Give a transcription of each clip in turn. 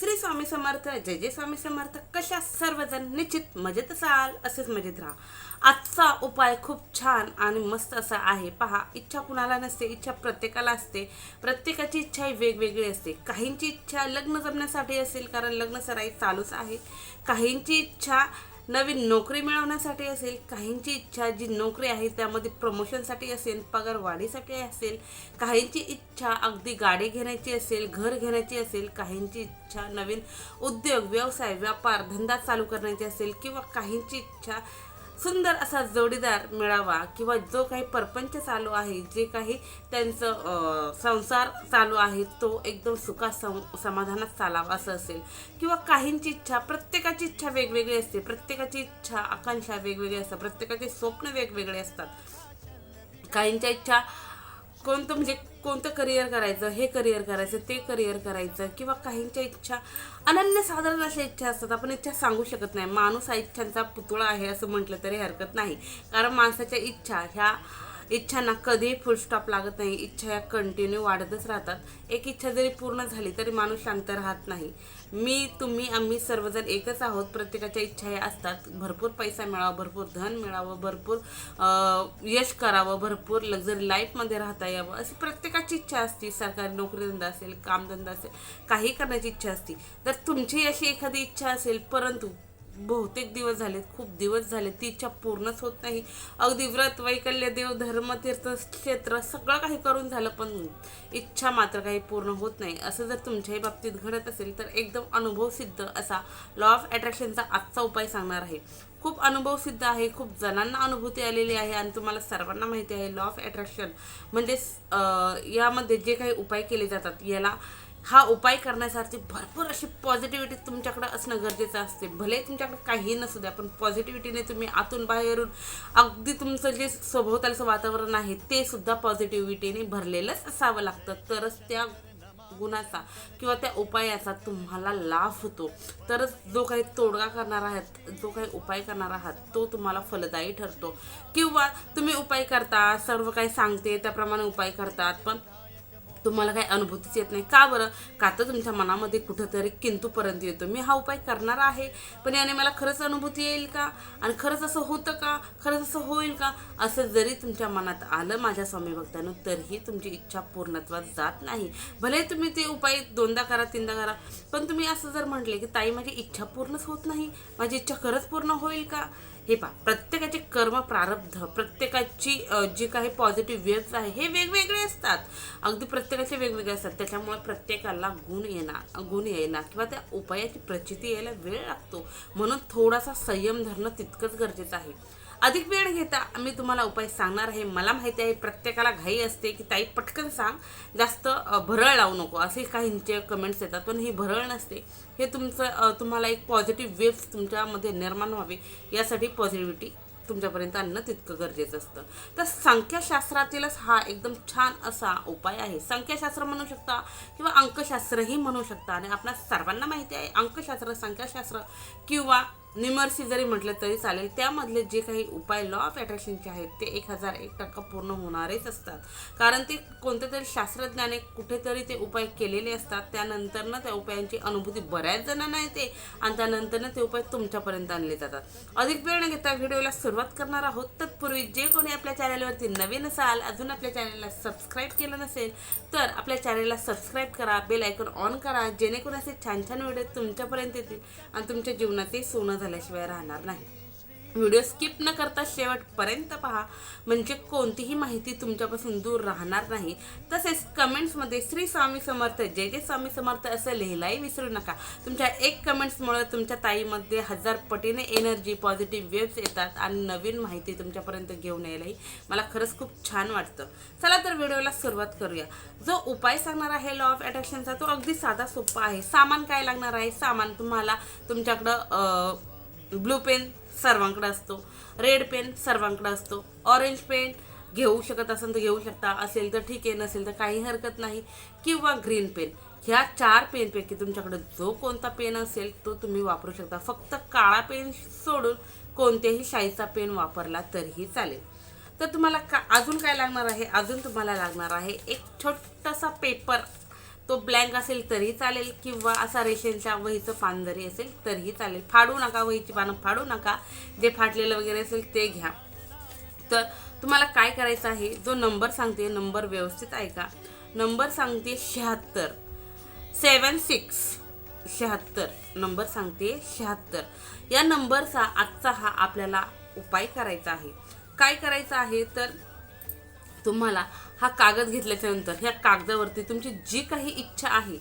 श्री स्वामी समर्थ जय जय स्वामी समर्थ कशा सर्वजण निश्चित मजेत असाल असेच मजेत राहा. आजचा उपाय खूप छान आणि मस्त असा आहे. पहा इच्छा कुणाला नसते इच्छा प्रत्येकाला असते. प्रत्येकाची इच्छा ही वेगवेगळी असते. काहींची इच्छा लग्न जमण्यासाठी असेल कारण लग्न सराई चालूच आहे. काहींची इच्छा नवीन नोकरी मिळवण्यासाठी असेल काहींची इच्छा जी नोकरी आहे त्यामध्ये प्रमोशनसाठी असेल पगार वाढीसाठी असेल काहींची इच्छा अगदी गाडी घेण्याची असेल घर घेण्याची असेल काहींची इच्छा नवीन उद्योग व्यवसाय व्यापार धंदा चालू करण्याची असेल किंवा काहींची इच्छा सुंदर असा जोडीदार मिळावा किंवा जो काही परपंच चालू आहे जे काही त्यांचं संसार चालू आहे तो एकदम सुखा सम समाधानात चालावा असं असेल. किंवा काहींची इच्छा प्रत्येकाची इच्छा वेगवेगळी असते. प्रत्येकाची इच्छा आकांक्षा वेगवेगळी असतात. प्रत्येकाचे स्वप्न वेगवेगळे असतात. काहींच्या इच्छा कोणतं म्हणजे कोणतं करिअर करायचं हे करिअर करायचं ते करिअर करायचं किंवा काहींच्या इच्छा अनन्यसाधारण अशा इच्छा असतात. आपण इच्छा सांगू शकत नाही. माणूस हा इच्छांचा पुतळा आहे असं म्हटलं तरी हरकत नाही. कारण माणसाच्या इच्छा ह्या इच्छांना कधीही फुलस्टॉप लागत नाही. इच्छा या कंटिन्यू वाढतच राहतात. एक इच्छा जरी पूर्ण झाली तरी माणूस शांत राहत नाही. मी तुम्ही आम्ही सर्वजण एकच आहोत. प्रत्येकाच्या इच्छा या असतात. भरपूर पैसा मिळावा भरपूर धन मिळावं भरपूर यश करावं भरपूर लक्झरी लाईफमध्ये राहता यावं. अशी प्रत्येकाची इच्छा असते. सरकारी नोकरीधंदा असेल कामधंदा असेल काही करण्याची इच्छा असते. तर तुमची अशी एखादी इच्छा असेल परंतु बहुतेक दिवस झाले खूप दिवस झाले ती इच्छा पूर्णच होत नाही. अगदी व्रत वैकल्य देव धर्म तीर्थ क्षेत्र सगळं काही करून झालं पण इच्छा मात्र काही पूर्ण होत नाही. असं जर तुमच्याही बाबतीत घडत असेल तर एकदम अनुभव सिद्ध असा लॉ ऑफ अट्रॅक्शनचा आजचा उपाय सांगणार आहे. खूप अनुभव सिद्ध आहे खूप जणांना अनुभूती आलेली आहे आणि तुम्हाला सर्वांना माहिती आहे लॉ ऑफ अट्रॅक्शन म्हणजे यामध्ये जे काही उपाय केले जातात याला हा उपाय करण्यासाठी भरपूर अशी पॉझिटिव्हिटी तुमच्याकडे असणं गरजेचं असते. भले तुमच्याकडे काही नसू द्या पण पॉझिटिव्हिटीने तुम्ही आतून बाहेरून अगदी तुमचं जे सभोवतालचं वातावरण आहे ते सुद्धा पॉझिटिव्हिटीने भरलेलंच असावं लागतं. तरच त्या गुणाचा किंवा त्या उपायाचा तुम्हाला लाभ होतो. तरच जो काही तोडगा करणार आहात जो काही उपाय करणार आहात तो तुम्हाला फलदायी ठरतो. किंवा तुम्ही उपाय करता सर्व काही सांगते त्याप्रमाणे उपाय करतात पण तुम्हाला काही अनुभूतीच येत नाही. का बरं? का तर तुमच्या मनामध्ये कुठंतरी किंतूपर्यंत येतो. मी हा उपाय करणार आहे. पण याने मला खरंच अनुभूती येईल का? आणि खरंच असं होतं का? खरंच असं होईल का? असं जरी तुमच्या मनात आलं माझ्या स्वामी भक्तानं तरीही तुमची इच्छा पूर्णत्वात जात नाही. भले तुम्ही ते उपाय दोनदा करा तीनदा करा पण तुम्ही असं जर म्हटले की ताई माझी इच्छा पूर्णच होत नाही. माझी इच्छा खरंच पूर्ण होईल का? हे पहा प्रत्येकाचे कर्म प्रारब्ध प्रत्येकाची जी काही पॉझिटिव्ह वेव्स आहे हे वेगवेगळे असतात. अगदी प्रत्येकाचे वेगवेगळे असतात. त्याच्यामुळे प्रत्येकाला गुण येणार गुण यायला किंवा त्या उपायाची प्रचिती यायला वेळ लागतो. म्हणून थोडासा संयम धरणं तितकंच गरजेचं आहे. अधिक वेळ घेता मी तुम्हाला उपाय सांगणार आहे. मला माहिती आहे प्रत्येकाला घाई असते की ताई पटकन सांग. जास्त भरळ लावू नको. असे काहींचे कमेंट्स येतात पण ही भरळ नसते. हे तुमचं तुम्हाला एक पॉझिटिव्ह वेव्स तुमच्यामध्ये निर्माण व्हावे. यासाठी पॉझिटिव्हिटी तुमच्यापर्यंत आणणं तितकं गरजेचं असतं. तर संख्याशास्त्रातीलच हा एकदम छान असा उपाय आहे. संख्याशास्त्र म्हणू शकता किंवा अंकशास्त्रही म्हणू शकता. आणि आपल्या सर्वांना माहिती आहे अंकशास्त्र संख्याशास्त्र किंवा निमर्सी जरी म्हटलं तरी चालेल. त्यामधले जे काही उपाय लॉ ऑफ अट्रॅक्शनचे आहेत ते एक हजार एक टक्का पूर्ण होणारेच असतात. कारण ते कोणत्या तरी शास्त्रज्ञाने कुठेतरी ते उपाय केलेले असतात. त्यानंतरनं त्या उपायांची अनुभूती बऱ्याच जणांना येते आणि त्यानंतरनं ते उपाय तुमच्यापर्यंत आणले जातात. अधिक वेळ न घेता व्हिडिओला सुरुवात करणार आहोत. तत्पूर्वी जे कोणी आपल्या चॅनलवरती नवीन असाल अजून आपल्या चॅनलला सबस्क्राईब केलं नसेल तर आपल्या चॅनलला सबस्क्राईब करा बेल आयकॉन ऑन करा जेणेकरून असे छान छान व्हिडिओ तुमच्यापर्यंत येतील आणि तुमच्या जीवनातही सोनं झाल्याशिवाय राहणार नाही. व्हिडिओ स्किप न करता शेवटपर्यंत पहा. म्हणजे कोणतीही माहिती तुमच्यापासून दूर राहणार नाही. तसेच कमेंट्समध्ये श्री स्वामी समर्थ जय जय स्वामी समर्थ असं लिहिलाही विसरू नका. तुमच्या एक कमेंट्समुळे तुमच्या ताईमध्ये हजार पटीने एनर्जी पॉझिटिव्ह वेव्स येतात आणि नवीन माहिती तुमच्यापर्यंत घेऊन यायलाही मला खरंच खूप छान वाटतं. चला तर व्हिडिओला सुरुवात करूया. जो उपाय सांगणार आहे लॉ ऑफ अट्रॅक्शनचा तो अगदी साधा सोपा आहे. सामान काय लागणार आहे? सामान तुम्हाला तुमच्याकडं ब्लू पेन सर्वांकडे असतो रेड पेन सर्वांकडे असतो ऑरेंज पेन घेऊ शकत असेल तर घेऊ शकता असेल तर ठीक आहे नसेल तर काही हरकत नाही किंवा ग्रीन पेन. ह्या चार पेनपैकी तुमच्याकडे जो कोणता पेन असेल तो तुम्ही वापरू शकता. फक्त काळा पेन सोडून कोणत्याही शाईचा पेन वापरला तरीही चालेल. तर तुम्हाला का अजून काय लागणार आहे? अजून तुम्हाला लागणार आहे एक छोटासा पेपर तो ब्लँक असेल तरीही चालेल किंवा असा रेशनच्या वहीचं पान जरी असेल तरीही चालेल. फाडू नका वहीची पानं फाडू नका. जे फाटलेलं वगैरे असेल ते घ्या. तर तुम्हाला काय करायचं आहे? जो नंबर सांगते नंबर व्यवस्थित ऐका. नंबर सांगते शहात्तर. सेवन सिक्स. शहात्तर. नंबर सांगते शहात्तर. या नंबरचा आजचा हा आपल्याला उपाय करायचा आहे. काय करायचं आहे? तर तुम्हाला हा कागद घेतल्याच्या नंतर ह्या कागदावरती तुमची जी काही इच्छा आहे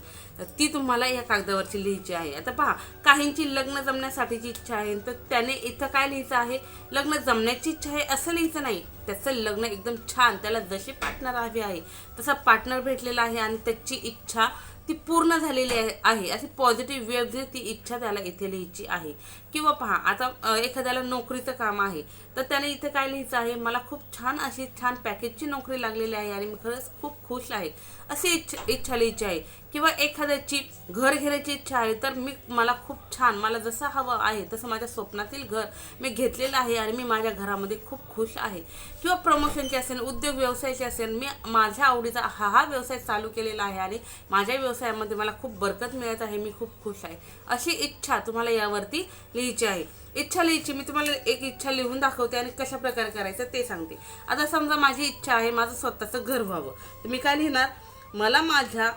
ती तुम्हाला या कागदावरची लिहायची आहे. आता पहा काहींची लग्न जमण्यासाठीची इच्छा आहे तर त्याने इथं काय लिहायचं आहे? लग्न जमण्याची इच्छा आहे असं लिहायचं नाही. त्याचं लग्न एकदम छान त्याला जशी पार्टनर हवी आहे तसा पार्टनर भेटलेला आहे आणि त्याची इच्छा ती पूर्ण झालेली आहे. अशी पॉझिटिव्ह वेळ ती इच्छा त्याला इथे लिहायची आहे. किंवा पहा आता एखाद्याला नोकरीचं काम आहे तर त्याने इथे काय लिहायचं आहे मला खूप छान अशी छान पॅकेजची नोकरी लागलेली आहे आणि मी खरंच खूप खुश आहे. अशी इच्छा इच्छा लिहायची आहे. किंवा एखाद्याची घर घेण्याची इच्छा आहे तर मी मला खूप छान मला जसं हवं आहे तसं माझ्या स्वप्नातील घर मी घेतलेलं आहे आणि मी माझ्या घरामध्ये खूप खुश आहे. किंवा प्रमोशनची असेल उद्योग व्यवसायाची असेल मी माझ्या आवडीचा हा हा व्यवसाय चालू केलेला आहे आणि माझ्या व्यवसायामध्ये मला खूप बरकत मिळत आहे मी खूप खुश आहे. अशी इच्छा तुम्हाला यावरती लिहि लिहायची आहे. इच्छा लिहायची मी तुम्हाला एक इच्छा लिहून दाखवते आणि कशा प्रकारे करायचं ते सांगते. आता समजा माझी इच्छा आहे माझं स्वतःचं घर व्हावं. तर मी काय लिहिणार? मला माझ्या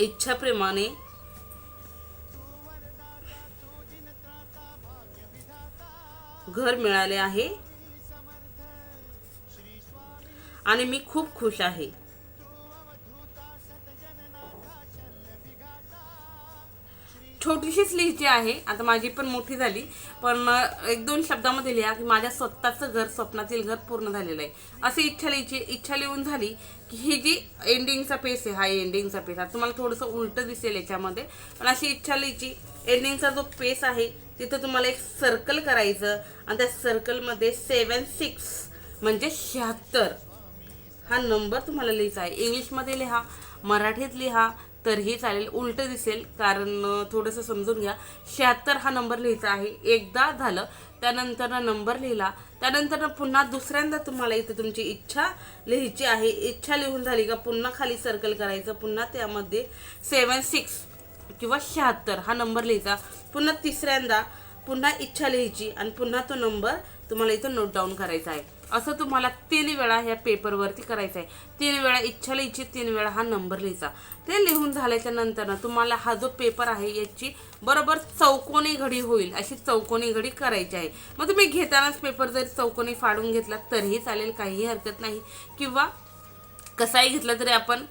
इच्छाप्रमाणे घर मिळाले आहे. आणि मी खूप खुश आहे. छोटीशीच लिहायची आहे आता माझी पण मोठी झाली पण एक दोन शब्दामध्ये लिहा की माझ्या स्वतःचं घर स्वप्नातील घर पूर्ण झालेलं आहे. अशी इच्छा लिहायची इच्छा लिहून झाली की ही जी एंडिंगचा पेस आहे हा एंडिंगचा पेस आता तुम्हाला थोडंसं उलटं दिसेल याच्यामध्ये पण अशी इच्छा लिहायची एंडिंगचा जो पेस आहे तिथं तुम्हाला एक सर्कल करायचं आणि त्या सर्कलमध्ये सेवन सिक्स म्हणजे शहात्तर. हा नंबर तुम्हाला लिहायचा आहे. इंग्लिशमध्ये लिहा मराठीत लिहा तरीही चालेल. उलटं दिसेल कारण थोडंसं समजून घ्या. शहात्तर हा नंबर लिहायचा आहे. एकदा झालं त्यानंतर नंबर लिहिला. त्यानंतर पुन्हा दुसऱ्यांदा तुम्हाला इथं तुमची इच्छा लिहायची आहे. इच्छा लिहून झाली का पुन्हा खाली सर्कल करायचं पुन्हा त्यामध्ये सेवन सिक्स किंवा शहात्तर हा नंबर लिहायचा पुन्हा तिसऱ्यांदा पुन्हा इच्छा लिहायची आणि पुन्हा तो नंबर तुम्हाला इथं नोट डाऊन करायचा आहे. असं तुम्हाला तीन वेळा ह्या पेपरवरती करायचं आहे तीन वेळा इच्छा इच्छित तीन वेळा हा नंबर लिहायचा. ते लिहून झाल्याच्यानंतर ना तुम्हाला हा जो पेपर आहे याची बरोबर चौकोनी घडी होईल अशी चौकोनी घडी करायची आहे. मग तुम्ही घेतानाच पेपर जरी चौकोनी फाडून घेतला तरीही चालेल काहीही हरकत नाही. किंवा कसाही घेतला तरी आपण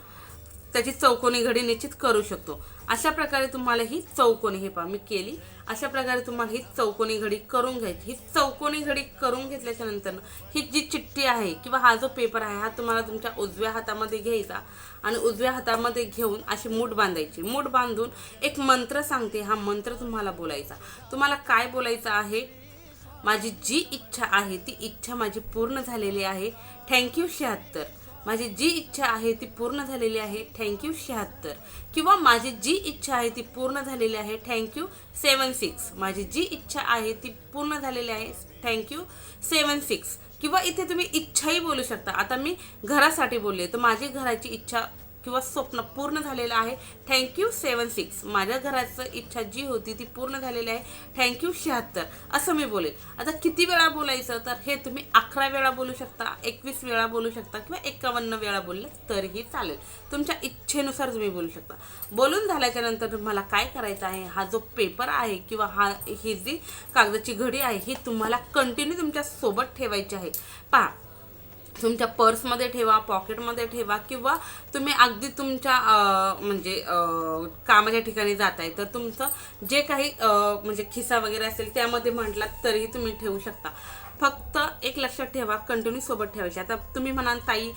त्याची चौकोनी घडी निश्चित करू शकतो. अशा प्रकारे तुम्हाला ही चौकोनी हे पहा मी केली. अशा प्रकारे तुम्हाला ही चौकोनी घडी करून घ्यायची. ही चौकोनी घडी करून घेतल्याच्या नंतर ही जी चिठ्ठी आहे किंवा हा जो पेपर आहे हा तुम्हाला तुमच्या उजव्या हातामध्ये घ्यायचा आणि उजव्या हातामध्ये घेऊन अशी मूठ बांधायची. मूठ बांधून एक मंत्र सांगते. हा मंत्र तुम्हाला बोलायचा. तुम्हाला काय बोलायचं आहे? माझी जी इच्छा आहे ती इच्छा माझी पूर्ण झालेली आहे. थँक्यू शहात्तर. माझी जी इच्छा आहे ती पूर्ण झालेली आहे थँक्यू शहात्तर. किंवा माझी जी इच्छा आहे ती पूर्ण झालेली आहे थँक्यू सेवन सिक्स माझी जी इच्छा आहे ती पूर्ण झालेली आहे थँक्यू सेवन सिक्स किंवा इथे तुम्ही इच्छाही बोलू शकता. आता मी घरासाठी बोलले तर माझी घराची इच्छा किंवा स्वप्न पूर्ण झालेलं आहे. थँक्यू सेवन सिक्स माझ्या घराचं इच्छा जी होती ती पूर्ण झालेली आहे. थँक्यू शहात्तर. असं मी बोलेल आता किती वेळा बोलायचं? तर हे तुम्ही अकरा वेळा बोलू शकता एकवीस वेळा बोलू शकता किंवा एकावन्न वेळा बोलले तरीही चालेल. तुमच्या इच्छेनुसार तुम्ही बोलू शकता. बोलून झाल्याच्यानंतर तुम्हाला काय करायचं आहे? हा जो पेपर आहे किंवा हा ही जी कागदाची घडी आहे ही तुम्हाला कंटिन्यू तुमच्यासोबत ठेवायची आहे. पहा तुमच्या पर्समध्ये ठेवा पॉकेटमध्ये ठेवा किंवा तुम्ही अगदी तुमच्या म्हणजे कामाच्या ठिकाणी जाताय तर तुमचं जे काही अं, म्हणजे खिसा वगैरे असेल त्यामध्ये म्हटलात तरीही तुम्ही ठेवू शकता. फक्त एक लक्षात ठेवा कंटिन्यू सोबत ठेवायचे. आता तुम्ही म्हणाल ताई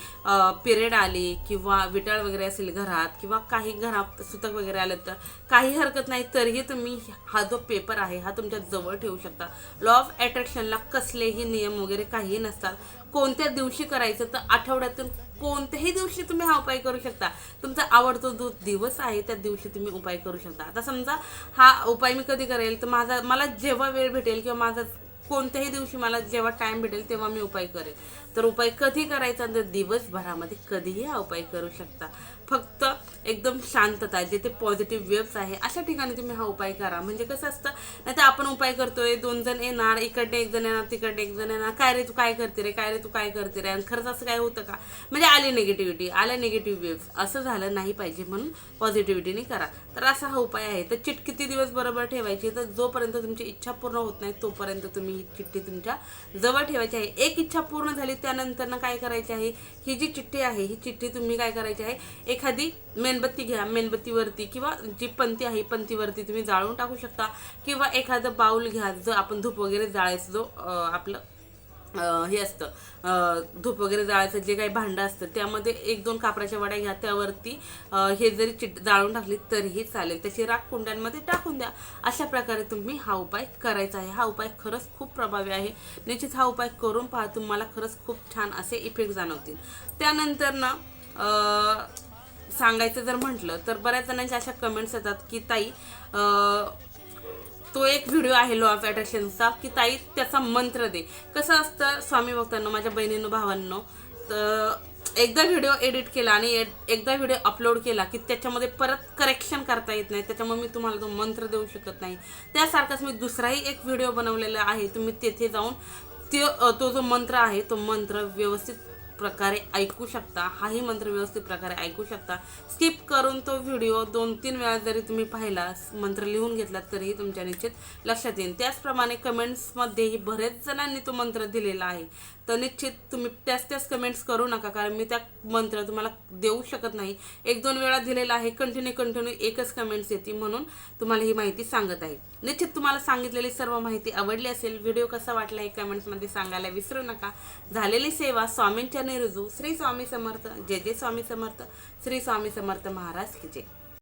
पिरियड आले किंवा विटाळ वगैरे असेल घरात किंवा काही घरात सुतक वगैरे आलं तर काही हरकत नाही तरीही तुम्ही हा जो पेपर आहे हा तुमच्या जवळ ठेवू शकता. लॉ ऑफ अट्रॅक्शनला कसलेही नियम वगैरे काहीही नसतात. कोणत्या दिवशी करायचं तर आठवड्यातून कोणत्याही दिवशी तुम्ही हा उपाय करू शकता. तुमचा आवडतो जो दिवस आहे त्या दिवशी तुम्ही उपाय करू शकता. आता समजा हा उपाय मी कधी करेल तर माझा मला जेव्हा वेळ भेटेल किंवा माझा कोणत्याही दिवशी मला जेव्हा टाइम भेटेल तेव्हा मी उपाय करेल तर उपाय कधी करायचा तर दिवसभरामध्ये कधीही हा उपाय करू शकता. फक्त एकदम शांतता जिथे पॉझिटिव्ह वेव्स आहे अशा ठिकाणी तुम्ही हा उपाय करा. म्हणजे कसं असतं नाही तर आपण उपाय करतोय दोन जण येणार इकडे एक जण येणार तिकडे एक जण येणार. काय रे तू काय करते रे काय रे तू काय करते रे? आणि खरंच असं काय होतं का? म्हणजे आली निगेटिव्हिटी आल्या निगेटिव्ह वेव्स असं झालं नाही पाहिजे म्हणून पॉझिटिव्हिटीने करा. तर असा हा उपाय आहे. तर चिट किती दिवस बरोबर ठेवायची? तर जोपर्यंत तुमची इच्छा पूर्ण होत नाही तोपर्यंत तुम्ही ही चिठ्ठी तुमच्या जवळ ठेवायची आहे. एक इच्छा पूर्ण झाली त्यानंतर ना काय करायचे आहे? ही जी चिठ्ठी आहे ही चिठ्ठी तुम्ही काय करायची आहे? एखादी मेणबत्ती घ्या मेणबत्तीवरती किंवा जी पंथी आहे पंथीवरती तुम्ही जाळून टाकू शकता. किंवा एखादं बाऊल घ्या जो आपण धूप वगैरे जाळायचं जो आपलं हे असतं. धूप वगैरे जाळायचं जे काही भांडं असतं त्यामध्ये एक दोन कापराच्या वड्या घ्या त्यावरती हे जरी चिट जाळून टाकली तरीही चालेल. त्याची राख कुंड्यांमध्ये टाकून द्या. अशा प्रकारे तुम्ही हा उपाय करायचा आहे. हा उपाय खरंच खूप प्रभावी आहे. निश्चित हा उपाय करून पहा तुम्हाला खरंच खूप छान असे इफेक्ट जाणवतील. त्यानंतर ना सांगायचं जर म्हटलं तर बऱ्याच जणांच्या अशा कमेंट्स येतात की ताई तो एक व्हिडिओ आहे लॉ ऑफ अट्रॅक्शनचा की ताई त्याचा मंत्र दे. कसं असतं स्वामी भक्तांनो माझ्या बहिणींनो भावांनो तर एकदा व्हिडिओ एडिट केला आणि एकदा व्हिडिओ अपलोड केला की त्याच्यामध्ये परत करेक्शन करता येत नाही. त्याच्यामुळे मी तुम्हाला तो मंत्र देऊ शकत नाही. त्यासारखाच मी दुसराही एक व्हिडिओ बनवलेला आहे. तुम्ही तेथे जाऊन ते तो जो मंत्र आहे तो मंत्र व्यवस्थित प्रकारे ऐकू शकता. हाही मंत्र व्यवस्थित प्रकारे ऐकू शकता. स्किप करून तो व्हिडिओ दोन तीन वेळा जरी तुम्ही पाहिला मंत्र लिहून घेतला तरीही तुमच्या निश्चित लक्षात येईल. त्याचप्रमाणे कमेंट्समध्येही बरेच जणांनी तो मंत्र दिलेला आहे. तर निश्चित तुम्ही त्याच त्याच कमेंट्स करू नका कारण मी त्या मंत्र तुम्हाला देऊ शकत नाही. एक दोन वेळा दिलेला आहे कंटिन्यू कंटिन्यू एकच कमेंट्स येते म्हणून तुम्हाला ही माहिती सांगत आहे. निश्चित तुम्हाला सांगितलेली सर्व माहिती आवडली असेल व्हिडिओ कसा वाटला हे कमेंट्समध्ये सांगायला विसरू नका. झालेली सेवा स्वामींच्या निरुजू श्री स्वामी समर्थ जय जय स्वामी समर्थ श्री स्वामी समर्थ महाराज की जय.